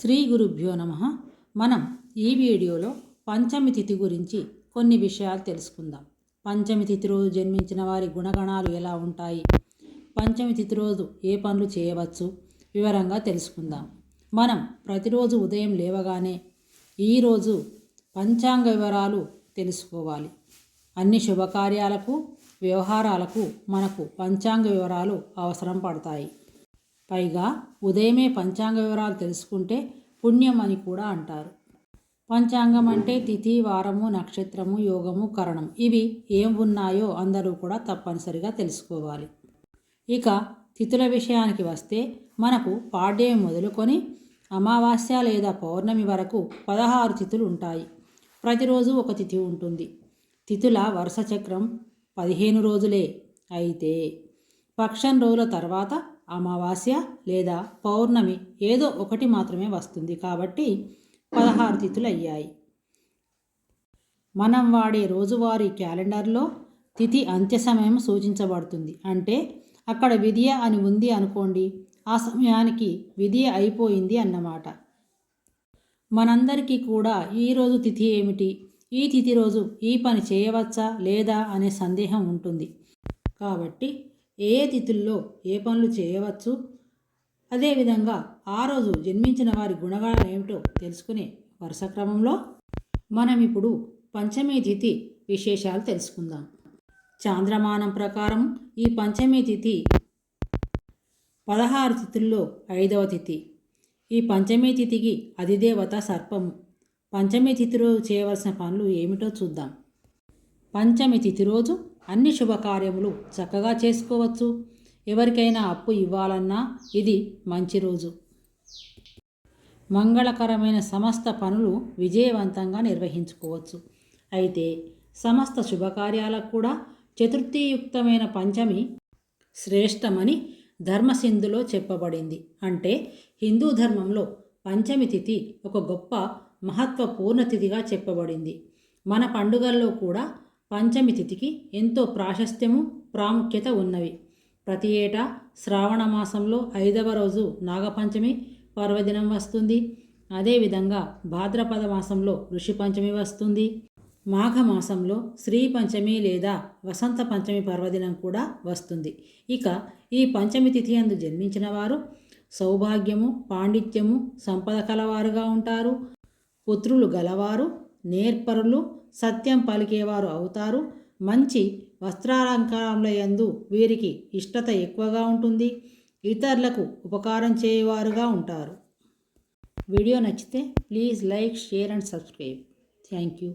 శ్రీ గురుభ్యో నమ. మనం ఈ వీడియోలో పంచమి తిథి గురించి కొన్ని విషయాలు తెలుసుకుందాం. పంచమి తిథి రోజు జన్మించిన వారి గుణగణాలు ఎలా ఉంటాయి? పంచమి తిథి రోజు ఏ పనులు చేయవచ్చు? వివరంగా తెలుసుకుందాం. మనం ప్రతిరోజు ఉదయం లేవగానే ఈరోజు పంచాంగ వివరాలు తెలుసుకోవాలి. అన్ని శుభకార్యాలకు వ్యవహారాలకు మనకు పంచాంగ వివరాలు అవసరం పడతాయి. పైగా ఉదయమే పంచాంగ వివరాలు తెలుసుకుంటే పుణ్యం అని కూడా అంటారు. పంచాంగం అంటే తిథి వారము నక్షత్రము యోగము కరణం. ఇవి ఏం ఉన్నాయో అందరూ కూడా తప్పనిసరిగా తెలుసుకోవాలి. ఇక తిథుల విషయానికి వస్తే మనకు పాడ్యమి మొదలుకొని అమావాస్య లేదా పౌర్ణమి వరకు పదహారు తిథులు ఉంటాయి. ప్రతిరోజు ఒక తిథి ఉంటుంది. తిథుల వరుస చక్రం పదిహేను రోజులే అయితే పక్షం రోజుల తర్వాత అమావాస్య లేదా పౌర్ణమి ఏదో ఒకటి మాత్రమే వస్తుంది కాబట్టి పదహారు తిథులు అయ్యాయి మనం వాడే రోజువారీ క్యాలెండర్లో తిథి అంత్య సమయం సూచించబడుతుంది. అంటే అక్కడ విధియ అని ఉంది అనుకోండి ఆ సమయానికి విధియ అయిపోయింది అన్నమాట. మనందరికీ కూడా ఈరోజు తిథి ఏమిటి? ఈ తిథి రోజు ఈ పని చేయవచ్చా లేదా అనే సందేహం ఉంటుంది. కాబట్టి ఏ తిథుల్లో ఏ పనులు చేయవచ్చు? అదేవిధంగా ఆ రోజు జన్మించిన వారి గుణగాలు ఏమిటో తెలుసుకునే వరుస క్రమంలో మనం ఇప్పుడు పంచమీ తిథి విశేషాలు తెలుసుకుందాం. చాంద్రమానం ప్రకారం ఈ పంచమీ తిథి పదహారు తిథుల్లో ఐదవ తిథి. ఈ పంచమీ తిథికి అధిదేవత సర్పము. పంచమి తిథి రోజు చేయవలసిన పనులు ఏమిటో చూద్దాం. పంచమి తిథి రోజు అన్ని శుభకార్యములు చక్కగా చేసుకోవచ్చు. ఎవరికైనా అప్పు ఇవ్వాలన్నా ఇది మంచి రోజు. మంగళకరమైన సమస్త పనులు విజయవంతంగా నిర్వహించుకోవచ్చు. అయితే సమస్త శుభకార్యాలకు కూడా చతుర్థీయుక్తమైన పంచమి శ్రేష్టమని ధర్మసింధులో చెప్పబడింది. అంటే హిందూ ధర్మంలో పంచమి తిథి ఒక గొప్ప మహత్వపూర్ణ తిథిగా చెప్పబడింది. మన పండుగల్లో కూడా పంచమి తిథికి ఎంతో ప్రాశస్త్యము ప్రాముఖ్యత ఉన్నవి. ప్రతి ఏటా శ్రావణ మాసంలో ఐదవ రోజు నాగపంచమి పర్వదినం వస్తుంది. అదేవిధంగా భాద్రపద మాసంలో ఋషి పంచమి వస్తుంది. మాఘమాసంలో శ్రీ పంచమి లేదా వసంత పంచమి పర్వదినం కూడా వస్తుంది. ఇక ఈ పంచమి తిథి అందు జన్మించిన వారు సౌభాగ్యము పాండిత్యము సంపద కలవారుగా ఉంటారు. పుత్రులు గలవారు నేర్పరులు సత్యం పలికేవారు అవుతారు. మంచి వస్త్రాలంకారముల యందు వీరికి ఇష్టత ఎక్కువగా ఉంటుంది. ఇతరులకు ఉపకారం చేయవారుగా ఉంటారు. వీడియో నచ్చితే please like share and subscribe. Thank you.